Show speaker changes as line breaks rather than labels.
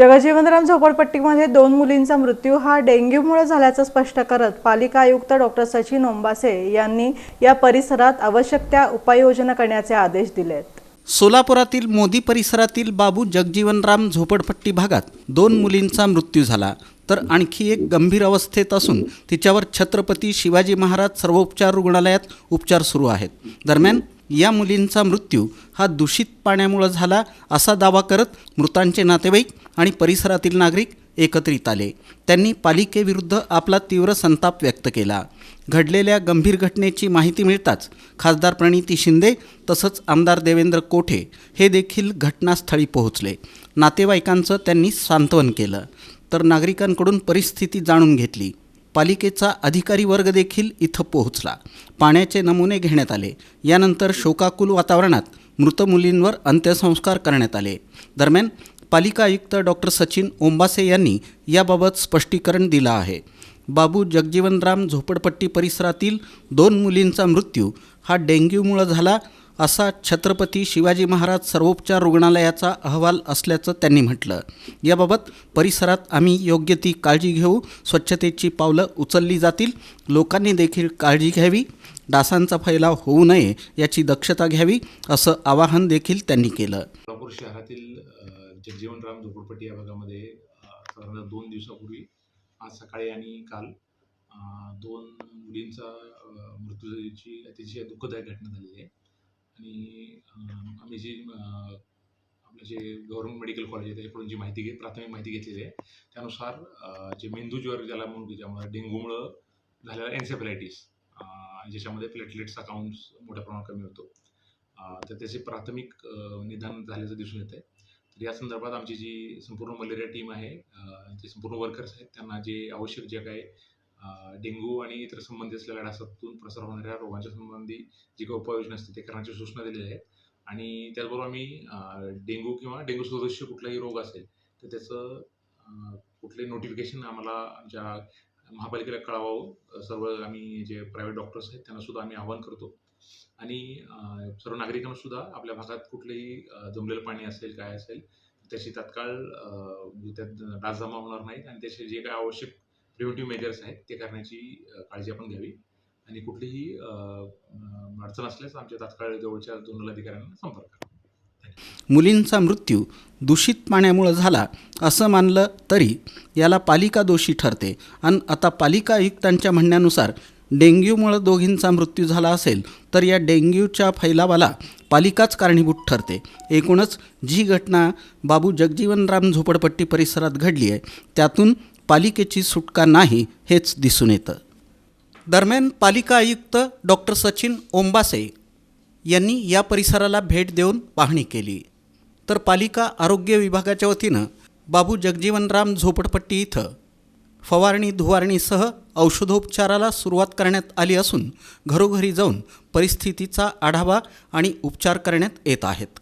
जगजीवनराम झोपडपट्टीमध्ये दोन मुलींचा मृत्यू. हा डेंग्यूमुळे झाल्याचं स्पष्ट करत पालिका आयुक्त डॉक्टर सचिन ओंबासे यांनी या परिसरात आवश्यक त्या उपाययोजना करण्याचे आदेश दिलेत.
सोलापुरातील मोदी परिसरातील बाबू जगजीवनराम झोपडपट्टी भागात दोन मुलींचा मृत्यू झाला. तर आणखी एक गंभीर अवस्थेत असून तिच्यावर छत्रपती शिवाजी महाराज सर्वोपचार रुग्णालयात उपचार सुरू आहेत. दरम्यान या मुलींचा मृत्यू हा दूषित पाण्यामुळं झाला असा दावा करत मृतांचे नातेवाईक आणि परिसरातील नागरिक एकत्रित आले. त्यांनी पालिकेविरुद्ध आपला तीव्र संताप व्यक्त केला. घडलेल्या गंभीर घटनेची माहिती मिळताच खासदार प्रणिती शिंदे तसंच आमदार देवेंद्र कोठे हे देखील घटनास्थळी पोहोचले. नातेवाईकांचं त्यांनी सांत्वन केलं. तर नागरिकांकडून परिस्थिती जाणून घेतली. पालिकेचा अधिकारी वर्ग देखील इथं पोहोचला. पाण्याचे नमुने घेण्यात आले. यानंतर शोकाकुल वातावरणात मृत मुलींवर अंत्यसंस्कार करण्यात आले. दरम्यान पालिका आयुक्त डॉक्टर सचिन ओंबासे यांनी याबाबत स्पष्टीकरण दिलं आहे. बाबू जगजीवनराम झोपडपट्टी परिसरातील दोन मुलींचा मृत्यू हा डेंग्यूमुळं झाला असा छत्रपती शिवाजी महाराज सर्वोपचार रुग्णालयाचा अहवाल असल्याचं त्यांनी म्हटलं. याबाबत परिसरात आम्ही योग्य ती काळजी घेऊ स्वच्छतेची पावलं उचलली जातील लोकांनी देखील काळजी घ्यावी डासांचा फैलाव होऊ नये याची दक्षता घ्यावी असं आवाहन देखील त्यांनी केलं.
सोलापूर शहरातील जगजीवनराम झोपडपट्टी या भागामध्ये अ, दोन दिवसापूर्वी आज सकाळी आणि काल दोन मुलींचा मृत्यूची अतिशय दुःखदायक घटना झालेली आहे. आणि आम्ही जी आपलं जे गव्हर्नमेंट मेडिकल कॉलेज आहे त्याच्याकडून जी माहिती घेत प्राथमिक माहिती घेतलेली आहे त्यानुसार जे मेंदू ज्वर ज्याला म्हणून की ज्यामुळे डेंग्यूमुळं झालेला एन्सेफलायटिस ज्याच्यामध्ये प्लेटलेट्स अकाउंट्स मोठ्या प्रमाणात कमी होतो तर त्याचे प्राथमिक निदान झाल्याचं दिसून येतं आहे तर या संदर्भात आमची जी संपूर्ण मलेरिया टीम आहे जे संपूर्ण वर्कर्स आहेत त्यांना जे आवश्यक जे काही डेंग्यू आणि इतर संबंधी असलेल्या डासातून प्रसार होणाऱ्या रोगांच्या संबंधी जी काही उपाययोजना असते ते करण्याची सूचना दिलेल्या आहेत आणि त्याचबरोबर आम्ही डेंग्यू किंवा डेंग्यू सदृश्य कुठलाही रोग असेल तर त्याचं कुठले नोटिफिकेशन आम्हाला आमच्या महापालिकेला कळवावं सर्व आम्ही जे प्रायव्हेट डॉक्टर्स आहेत त्यांना सुद्धा आम्ही आवाहन करतो. आणि सर्व नागरिकांना सुद्धा आपल्या भागात कुठलंही जमलेलं पाणी असेल काय असेल त्याची तात्काळ म्हणजे त्यात डास जमा होणार नाहीत आणि त्याचे जे काही आवश्यक प्रिव्हेटिव्ह मेजर्स आहेत ते करण्याची काळजी आपण घ्यावी. आणि कुठलीही अडचण असल्यास आमच्या तात्काळ जवळच्या दोन अधिकाऱ्यांना संपर्क करा.
मुलींचा मृत्यू दूषित पाण्यामुळं झाला असं मानलं तरी याला पालिका दोषी ठरते. आणि आता पालिका आयुक्तांच्या म्हणण्यानुसार डेंग्यूमुळं दोघींचा मृत्यू झाला असेल तर या डेंग्यूच्या फैलावाला पालिकाच कारणीभूत ठरते. एकूणच जी घटना बाबू जगजीवनराम झोपडपट्टी परिसरात घडली आहे त्यातून पालिकेची सुटका नाही हेच दिसून येतं. दरम्यान पालिका आयुक्त डॉक्टर सचिन ओंबासे यांनी या परिसराला भेट देऊन पाहणी केली. तर पालिका आरोग्य विभागाच्या वतीनं बाबू जगजीवनराम झोपडपट्टी इथं फवारणी धुवारणीसह औषधोपचाराला सुरुवात करण्यात आली असून घरोघरी जाऊन परिस्थितीचा आढावा आणि उपचार करण्यात येत आहेत.